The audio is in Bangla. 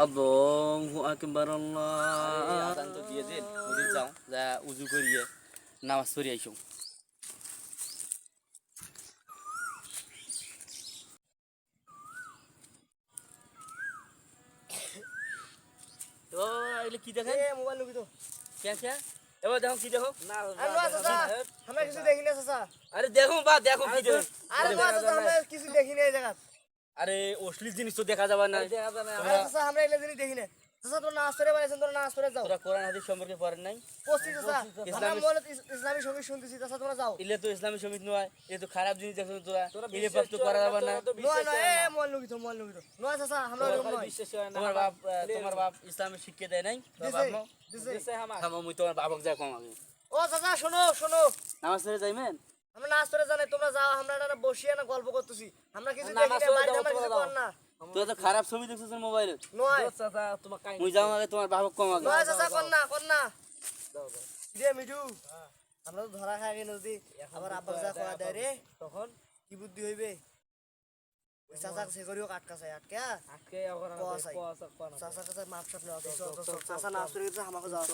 আল্লাহু আকবার আল্লাহ আজান তো দিয়ে দিন ওদিক যাও যা উজু করিয়ে নামাজ পড়ি আইসো ও এগুলো কি দেখেন এ মোবাইল লুকি তো কে কে এবার দেখো কি দেখো না আমরা কিছু দেখি না চাচা আরে দেখো বা দেখো কি দেখো আরে চাচা আমরা কিছু দেখি না এই জায়গা আরে অশ্লীল জিনিস তো দেখা যাবে না। আমরা এগুলো জিনিস দেখি না। চাচা নাচ করে বাড়াইছেন তোর নাচ করে যাও। তোরা কোরআন হাদিস সম্পর্কে পড়েন নাই? পশ্চিম চাচা। আমরা ইসলামিক- ইসলামী সংগীত শুনতেছি চাচা তোমরা যাও। ইলে তো ইসলামী সমিতি নয় এ তো খারাপ জিনিস দেখছ তোরা। ইলে পাপ তো করা যাবে না। নয় নয় এ মোবাইল তো মোবাইল তো। নয় চাচা আমরা ওরকম নয়। তোমার বাপ তোমার শিক্ষা দেয় নাই? তোমার বাপ নাও দিছে। থামো মুই তোমার বাবাকে যা কম আগে ও চাচা শোনো শোনো। নামাজ পড়ে যাইবেন? আমরা নাচ করে জানাই তোমরা যাও আমরা এটা বসিয়ে না গল্প করতেছি। আমরা কিছু দেখি না বাড়িতে আমরা কিছু কর না। তুই তো খারাপ ছবি দেখছিস মোবাইলে? নয়। মুই যাও আগে তোমার বাবাকে কম আগে। নয় চাচা কর না কর না। দে মিঠু। আমরা তো ধরা খাই গেল যদি আবার আব্বা যা খাওয়া দেয় রে তখন কি বুদ্ধি হইবে? চাচা সে করিও আটকা চাই আটকা কোয়া চাই। চাচার কাছে মাপ সাপ নেওয়া। চাচা করে গেছে আমাকে যাওয়া